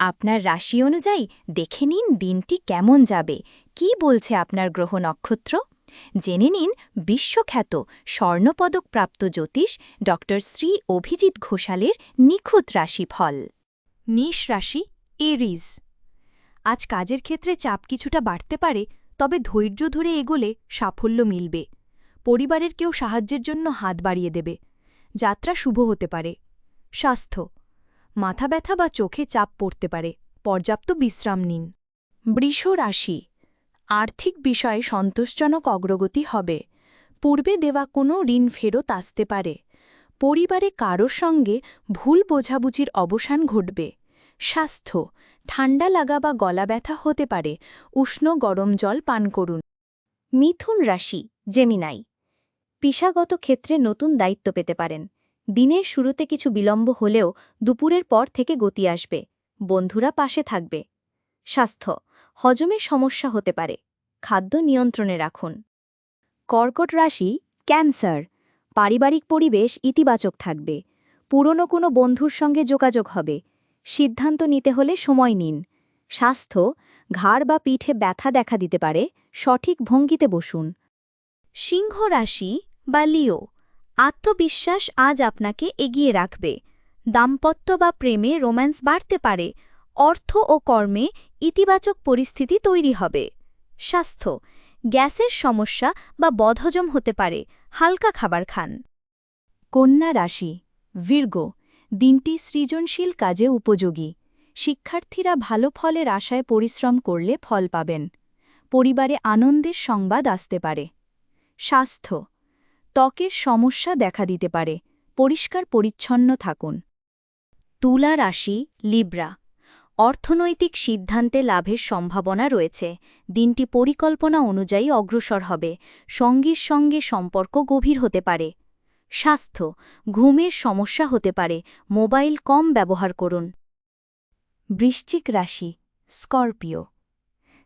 আপনার রাশি অনুযায়ী দেখে নিন দিনটি কেমন যাবে। কি বলছে আপনার গ্রহ নক্ষত্র? জেনে নিন বিশ্বখ্যাত স্বর্ণপদকপ্রাপ্ত জ্যোতিষ ড শ্রী অভিজিৎ ঘোষালের নিখুঁত রাশিফল। নিশ রাশি, এরিজ। আজ কাজের ক্ষেত্রে চাপ কিছুটা বাড়তে পারে, তবে ধৈর্য ধরে এগোলে সাফল্য মিলবে। পরিবারের কেউ সাহায্যের জন্য হাত বাড়িয়ে দেবে। যাত্রা শুভ হতে পারে। স্বাস্থ্য মাথা ব্যথা বা চোখে চাপ পড়তে পারে। পর্যাপ্ত বিশ্রাম নিন। বৃষ রাশি, আর্থিক বিষয়ে সন্তোষজনক অগ্রগতি হবে। পূর্বে দেওয়া কোনো ঋণ ফেরত আসতে পারে। পরিবারে কারোর সঙ্গে ভুল বোঝাবুঝির অবসান ঘটবে। স্বাস্থ্য, ঠান্ডা লাগা বা গলা ব্যথা হতে পারে। উষ্ণ গরম জল পান করুন। মিথুন রাশি জেমিনাই পেশাগত ক্ষেত্রে নতুন দায়িত্ব পেতে পারেন। দিনের শুরুতে কিছু বিলম্ব হলেও দুপুরের পর থেকে গতি আসবে, বন্ধুরা পাশে থাকবে। স্বাস্থ্য, হজমের সমস্যা হতে পারে, খাদ্য নিয়ন্ত্রণে রাখুন। কর্কট রাশি, ক্যান্সার, পারিবারিক পরিবেশ ইতিবাচক থাকবে, পুরনো কোনো বন্ধুর সঙ্গে যোগাযোগ হবে, সিদ্ধান্ত নিতে হলে সময় নিন। স্বাস্থ্য, ঘাড় বা পিঠে ব্যথা দেখা দিতে পারে, সঠিক ভঙ্গিতে বসুন। সিংহ রাশি বা লিও আত্মবিশ্বাস আজ আপনাকে এগিয়ে রাখবে। দাম্পত্য বা প্রেমে রোম্যান্স বাড়তে পারে। অর্থ ও কর্মে ইতিবাচক পরিস্থিতি তৈরি হবে। স্বাস্থ্য, গ্যাসের সমস্যা বা বদহজম হতে পারে। হালকা খাবার খান। কন্যা রাশি বীর্গ দিনটি সৃজনশীল কাজে উপযোগী। শিক্ষার্থীরা ভালো ফলের আশায় পরিশ্রম করলে ফল পাবেন। পরিবারে আনন্দের সংবাদ আসতে পারে। স্বাস্থ্য ত্বকের সমস্যা দেখা দিতে পারে। পরিষ্কার পরিচ্ছন্ন থাকুন। তুলা রাশি, লিব্রা। অর্থনৈতিক সিদ্ধান্তে লাভের সম্ভাবনা রয়েছে। দিনটি পরিকল্পনা অনুযায়ী অগ্রসর হবে। সঙ্গীর সঙ্গে সম্পর্ক গভীর হতে পারে। স্বাস্থ্য, ঘুমের সমস্যা হতে পারে। মোবাইল কম ব্যবহার করুন। বৃশ্চিক রাশি, স্করপিও।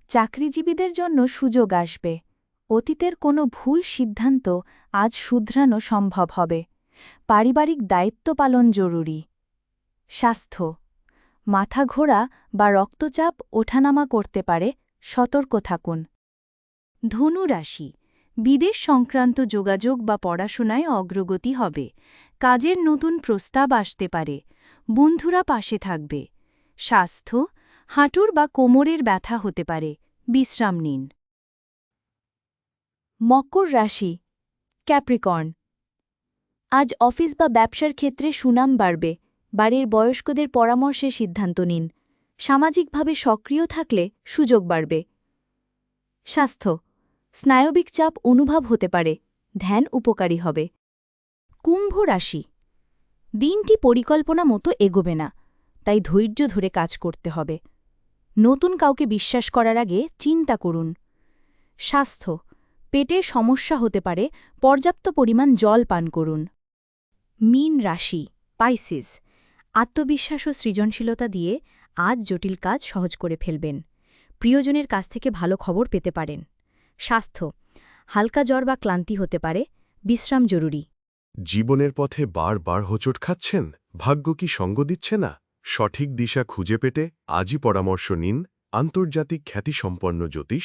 চাকরিজীবীদের জন্য সুযোগ আসবে। অতীতের কোনো ভুল সিদ্ধান্ত আজ শুধরানো সম্ভব হবে। পারিবারিক দায়িত্ব পালন জরুরি। স্বাস্থ্য। মাথা ঘোরা বা রক্তচাপ ওঠানামা করতে পারে, সতর্ক থাকুন। ধনু রাশি। বিদেশ সংক্রান্ত যোগাযোগ বা পড়াশোনায় অগ্রগতি হবে। কাজের নতুন প্রস্তাব আসতে পারে। বন্ধুরা পাশে থাকবে। স্বাস্থ্য। হাঁটুর বা কোমরের ব্যথা হতে পারে। বিশ্রাম নিন। মকর রাশি, ক্যাপ্রিকর্ন। আজ অফিস বা ব্যবসার ক্ষেত্রে সুনাম বাড়বে, বাড়ির বয়স্কদের পরামর্শে সিদ্ধান্ত নিন। সামাজিকভাবে সক্রিয় থাকলে সুযোগ বাড়বে। স্বাস্থ্য, স্নায়বিক চাপ অনুভব হতে পারে, ধ্যান উপকারী হবে। কুম্ভ রাশি, দিনটি পরিকল্পনা মতো এগোবে না, তাই ধৈর্য ধরে কাজ করতে হবে। নতুন কাউকে বিশ্বাস করার আগে চিন্তা করুন। স্বাস্থ্য পেটের সমস্যা হতে পারে, পর্যাপ্ত পরিমাণ জল পান করুন। মিন রাশি পাইসিস আত্মবিশ্বাস ও সৃজনশীলতা দিয়ে আজ জটিল কাজ সহজ করে ফেলবেন। প্রিয়জনের কাছ থেকে ভালো খবর পেতে পারেন। স্বাস্থ্য, হালকা জ্বর বা ক্লান্তি হতে পারে, বিশ্রাম জরুরি। জীবনের পথে বারবার হোঁচট খাচ্ছেন? ভাগ্য কি সঙ্গ দিচ্ছে না? সঠিক দিশা খুঁজে পেতে আজই পরামর্শ নিন আন্তর্জাতিক খ্যাতিসম্পন্ন জ্যোতিষ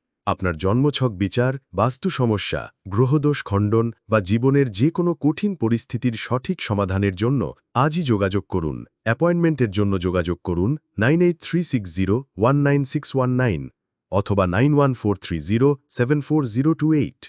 আপনার জন্মছক বিচার, বাস্তু সমস্যা, গ্রহদোষ খণ্ডন বা জীবনের যে কোনো কঠিন পরিস্থিতির সঠিক সমাধানের জন্য আজই যোগাযোগ করুন। অ্যাপয়েন্টমেন্টের জন্য যোগাযোগ করুন nine eight three six zero one nine six one nine অথবা nine one four three zero seven four zero two eight.